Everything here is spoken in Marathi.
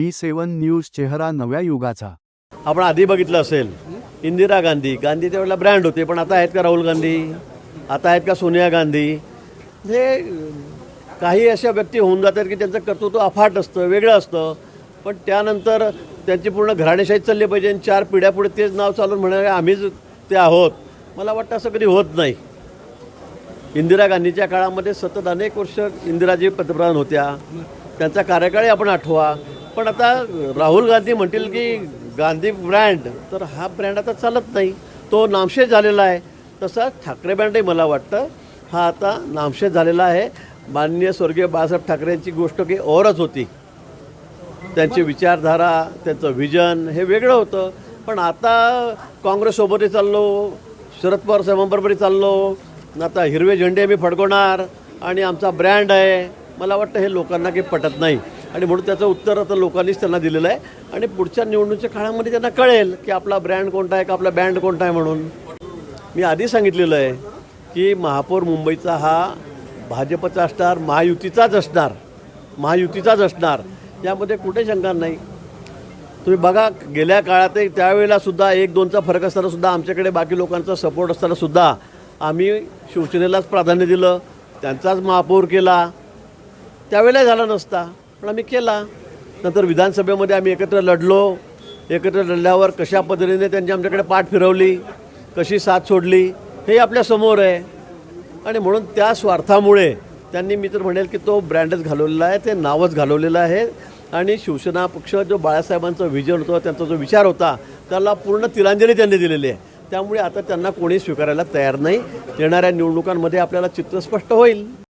ई सेवन न्यूज चेहरा नव्या युगाचा. आपण आधी बघितलं असेल इंदिरा गांधी. गांधी त्यावेळेला ब्रँड होते पण आता आहेत का राहुल गांधी? आता आहेत का सोनिया गांधी? हे काही अशा व्यक्ती होऊन जातात की त्यांचं कर्तृत्व अफाट असतं वेगळं असतं. पण त्यानंतर त्यांची पूर्ण घराणेशाही चालली पाहिजे आणि चार पिढ्यापुढे तेच नाव चालून म्हणाले आम्हीच ते आहोत. मला वाटतं असं कधी होत नाही. इंदिरा गांधीच्या काळामध्ये सतत अनेक वर्ष इंदिराजी पंतप्रधान होत्या. त्यांचा कार्यकाळही आपण आठवा. पण आता राहुल गांधी म्हणतील की गांधी ब्रँड तर हा ब्रँड आता चालत नाही. तो नामशेष झालेला आहे. तसा ठाकरे ब्रँडही मला वाटतं. हा आता नामशेष झालेला आहे. माननीय स्वर्गीय बाळासाहेब ठाकरेंची गोष्ट की औरच होती. त्यांची विचारधारा त्यांचं व्हिजन हे वेगळं होतं. पण आता काँग्रेससोबतही चाललो शरद पवार साहेबांबरोबरही चाललो. आता हिरवे झेंडे मी फडकवणार आणि आमचा ब्रँड आहे. मला वाटतं हे लोकांना काही पटत नाही. आणि म्हणून त्याचं उत्तर आता लोकांनीच त्यांना दिलेलं आहे. आणि पुढच्या निवडणुकीच्या काळामध्ये त्यांना कळेल की आपला ब्रँड कोणता आहे का आपला बँड कोणता आहे म्हणून. मी आधी सांगितलेलं आहे की महापौर मुंबईचा हा भाजपचा असणार महायुतीचाच असणार महायुतीचाच असणार. यामध्ये कुठे शंका नाही. तुम्ही बघा गेल्या काळातही त्यावेळेला सुद्धा एक दोनचा फरक असताना सुद्धा आमच्याकडे बाकी लोकांचा सपोर्ट असताना सुद्धा आम्ही शिवसेनेलाच प्राधान्य दिलं त्यांचाच महापौर केला. त्यावेळेला झाला नसता. पण आम्ही केला. नंतर विधानसभेमध्ये आम्ही एकत्र लढलो. एकत्र लढल्यावर कशा पद्धतीने त्यांनी आमच्याकडे पाठ फिरवली कशी साथ सोडली हे आपल्यासमोर आहे. आणि म्हणून त्या स्वार्थामुळे त्यांनी मी तर म्हणेल की तो ब्रँडच घालवलेला आहे ते नावच घालवलेलं आहे. आणि शिवसेना पक्ष जो बाळासाहेबांचं व्हिजन होतं त्यांचा जो विचार होता त्याला पूर्ण तिलांजली त्यांनी दिलेली आहे. त्यामुळे आता त्यांना कोणी स्वीकारायला तयार नाही. येणाऱ्या निवडणुकांमध्ये आपल्याला चित्र स्पष्ट होईल.